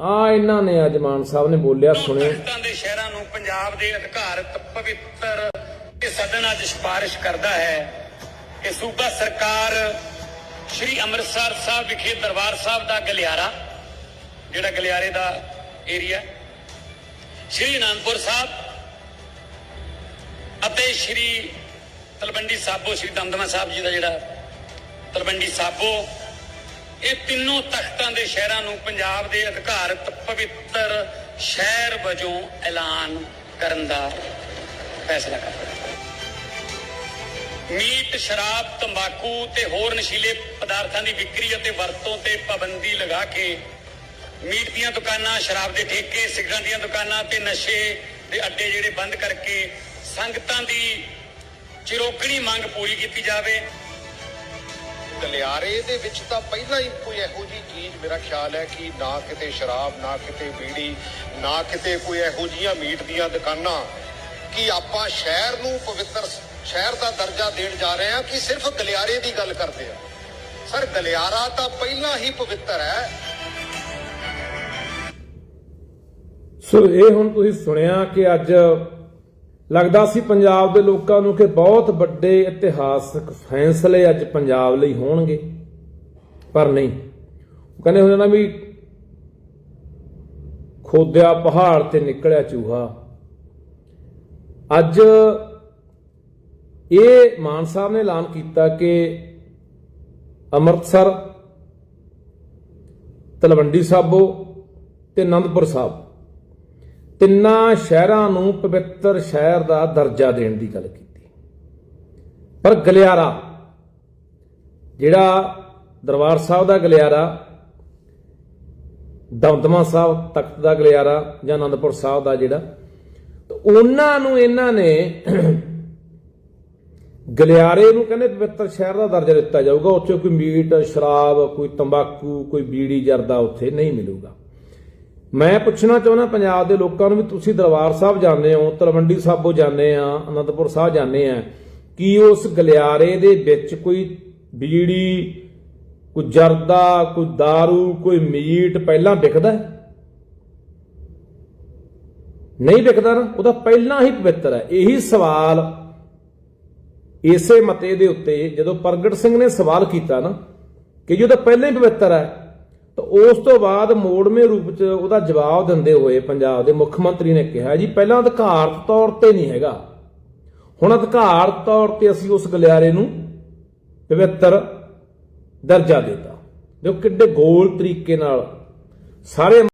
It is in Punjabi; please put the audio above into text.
ਆ ਇਹਨਾਂ ਨੇ ਅੱਜ ਮਾਨ ਸਾਹਿਬ ਨੇ ਬੋਲਿਆ ਸੁਣਿਓ। ਪਾਕਿਸਤਾਨ ਦੇ ਸ਼ਹਿਰਾਂ ਨੂੰ ਪੰਜਾਬ ਦੇ ਅਧਿਕਾਰਤ ਪਵਿੱਤਰ ਤੇ ਸਦਨ ਅੱਜ ਸਿਫਾਰਿਸ਼ ਕਰਦਾ ਹੈ ਕਿ ਸੂਬਾ ਸਰਕਾਰ ਸ੍ਰੀ ਅੰਮ੍ਰਿਤਸਰ ਸਾਹਿਬ ਵਿਖੇ ਦਰਬਾਰ ਸਾਹਿਬ ਦਾ ਗਲਿਆਰਾ ਜਿਹੜਾ ਗਲਿਆਰੇ ਦਾ ਏਰੀਆ ਸ੍ਰੀ ਅਨੰਦਪੁਰ ਸਾਹਿਬ ਅਤੇ ਸ੍ਰੀ ਤਲਵੰਡੀ ਸਾਬੋ ਸ੍ਰੀ ਦਮਦਮਾ ਸਾਹਿਬ ਜੀ ਦਾ ਜਿਹੜਾ ਤਲਵੰਡੀ ਸਾਬੋ ਇਹ ਤਿੰਨੋਂ ਤਖਤਾਂ ਦੇ ਸ਼ਹਿਰਾਂ ਨੂੰ ਪੰਜਾਬ ਦੇ ਅਧਿਕਾਰਤ ਪਵਿੱਤਰ ਸ਼ਹਿਰ ਵਜੋਂ ਐਲਾਨ ਕਰਨ ਦਾ ਫੈਸਲਾ ਕਰਦਾ ਮੀਟ, ਸ਼ਰਾਬ, ਤੰਬਾਕੂ ਤੇ ਹੋਰ ਨਸ਼ੀਲੇ ਪਦਾਰਥਾਂ ਦੀ ਵਿਕਰੀ ਅਤੇ ਵਰਤੋਂ ਤੇ ਪਾਬੰਦੀ ਲਗਾ ਕੇ ਮੀਟ ਦੀਆਂ ਦੁਕਾਨਾਂ, ਸ਼ਰਾਬ ਦੇ ਠੇਕੇ, ਸਿਗਰਟਾਂ ਦੀਆਂ ਦੁਕਾਨਾਂ ਤੇ ਨਸ਼ੇ ਦੇ ਅੱਡੇ ਜਿਹੜੇ ਬੰਦ ਕਰਕੇ ਸੰਗਤਾਂ ਦੀ ਚਿਰੋਕਣੀ ਮੰਗ ਪੂਰੀ ਕੀਤੀ ਜਾਵੇ। ਗਲਿਆਰੇ ਦੇ ਵਿੱਚ ਤਾਂ ਪਹਿਲਾਂ ਹੀ ਕੋਈ ਇਹੋ ਜੀ ਚੀਜ਼ ਮੇਰਾ ਖਿਆਲ ਹੈ ਕਿ ਨਾ ਕਿਤੇ ਸ਼ਰਾਬ, ਨਾ ਕਿਤੇ ਬੀੜੀ, ਨਾ ਕਿਤੇ ਕੋਈ ਇਹੋ ਜੀਆਂ ਮੀਟ ਦੀਆਂ ਦੁਕਾਨਾਂ ਕਿ ਆਪਾਂ ਸ਼ਹਿਰ ਨੂੰ ਪਵਿੱਤਰ ਸ਼ਹਿਰ ਦਾ ਦਰਜਾ ਦੇਣ ਜਾ ਰਹੇ ਹਾਂ ਕਿ ਸਿਰਫ ਗਲਿਆਰੇ ਦੀ ਗੱਲ ਕਰਦੇ ਆ ਸਰ, ਗਲਿਆਰਾ ਤਾਂ ਪਹਿਲਾਂ ਹੀ ਪਵਿੱਤਰ ਹੈ। ਸੋ ਇਹ ਹੁਣ ਤੁਸੀਂ ਸੁਣਿਆ ਕਿ ਅੱਜ ਲੱਗਦਾ ਸੀ ਪੰਜਾਬ ਦੇ ਲੋਕਾਂ ਨੂੰ ਕਿ ਬਹੁਤ ਵੱਡੇ ਇਤਿਹਾਸਕ ਫੈਸਲੇ ਅੱਜ ਪੰਜਾਬ ਲਈ ਹੋਣਗੇ। ਪਰ ਨਹੀਂ। ਕਹਿੰਦੇ ਹੋ ਨਾ ਵੀ ਖੋਦਿਆ ਪਹਾੜ ਤੇ ਨਿਕਲਿਆ ਚੂਹਾ। ਅੱਜ ਇਹ ਮਾਨ ਸਾਹਿਬ ਨੇ ਐਲਾਨ ਕੀਤਾ ਕਿ ਅੰਮ੍ਰਿਤਸਰ, ਤਲਵੰਡੀ ਸਾਬੋ ਤੇ ਆਨੰਦਪੁਰ ਸਾਹਿਬ ਤਿੰਨਾਂ ਸ਼ਹਿਰਾਂ ਨੂੰ ਪਵਿੱਤਰ ਸ਼ਹਿਰ ਦਾ ਦਰਜਾ ਦੇਣ ਦੀ ਗੱਲ ਕੀਤੀ। ਪਰ ਗਲਿਆਰਾ, ਜਿਹੜਾ ਦਰਬਾਰ ਸਾਹਿਬ ਦਾ ਗਲਿਆਰਾ, ਦਮਦਮਾ ਸਾਹਿਬ ਤਖਤ ਦਾ ਗਲਿਆਰਾ ਜਾਂ ਆਨੰਦਪੁਰ ਸਾਹਿਬ ਦਾ ਜਿਹੜਾ, ਤੇ ਉਹਨਾਂ ਨੂੰ ਇਹਨਾਂ ਨੇ ਗਲਿਆਰੇ ਨੂੰ ਕਹਿੰਦੇ ਪਵਿੱਤਰ ਸ਼ਹਿਰ ਦਾ ਦਰਜਾ ਦਿੱਤਾ ਜਾਊਗਾ, ਉੱਥੇ ਕੋਈ ਮੀਟ, ਸ਼ਰਾਬ, ਕੋਈ ਤੰਬਾਕੂ, ਕੋਈ ਬੀੜੀ, ਜਰਦਾ ਉੱਥੇ ਨਹੀਂ ਮਿਲੂਗਾ। ਮੈਂ ਪੁੱਛਣਾ ਚਾਹੁੰਦਾ ਪੰਜਾਬ ਦੇ ਲੋਕਾਂ ਨੂੰ ਵੀ ਤੁਸੀਂ ਦਰਬਾਰ ਸਾਹਿਬ ਜਾਂਦੇ ਹੋ, ਤਲਵੰਡੀ ਸਾਬੋ ਜਾਂਦੇ ਆ, ਅਨੰਦਪੁਰ ਸਾਹਿਬ ਜਾਂਦੇ ਆ, ਕੀ ਉਸ ਗਲਿਆਰੇ ਦੇ ਵਿੱਚ ਕੋਈ ਬੀੜੀ, ਕੋਈ ਜਰਦਾ, ਕੋਈ दारू ਕੋਈ ਮੀਟ ਪਹਿਲਾਂ ਵਿਕਦਾ ਨਹੀਂ ਵਿਕਦਾ ਨਾ ਉਹਦਾ ਪਹਿਲਾਂ ਹੀ ਪਵਿੱਤਰ ਹੈ। ਇਹੀ ਸਵਾਲ ਇਸੇ ਮਤੇ ਦੇ ਉੱਤੇ, ਜਦੋਂ ਪ੍ਰਗਟ ਸਿੰਘ ਨੇ ਸਵਾਲ ਕੀਤਾ ਨਾ, ਕਿ ਜੀ ਉਹਦਾ ਪਹਿਲਾਂ ਹੀ ਪਵਿੱਤਰ ਹੈ ਤਾਂ ਉਸ ਤੋਂ ਬਾਅਦ ਮੋੜਵੇਂ ਰੂਪ 'ਚ ਉਹਦਾ ਜਵਾਬ ਦਿੰਦੇ ਹੋਏ ਪੰਜਾਬ ਦੇ ਮੁੱਖ ਮੰਤਰੀ ਨੇ ਕਿਹਾ ਜੀ, ਪਹਿਲਾਂ ਅਧਿਕਾਰਤ ਤੌਰ ਤੇ ਨਹੀਂ ਹੈਗਾ। ਹੁਣ ਅਧਿਕਾਰਤ ਤੌਰ ਤੇ ਅਸੀਂ ਉਸ ਗਲਿਆਰੇ ਨੂੰ ਪਵਿੱਤਰ ਦਰਜਾ ਦਿੱਤਾ। ਦੇਖੋ ਕਿੱਡੇ ਗੋਲ ਤਰੀਕੇ ਨਾਲ ਸਾਰੇ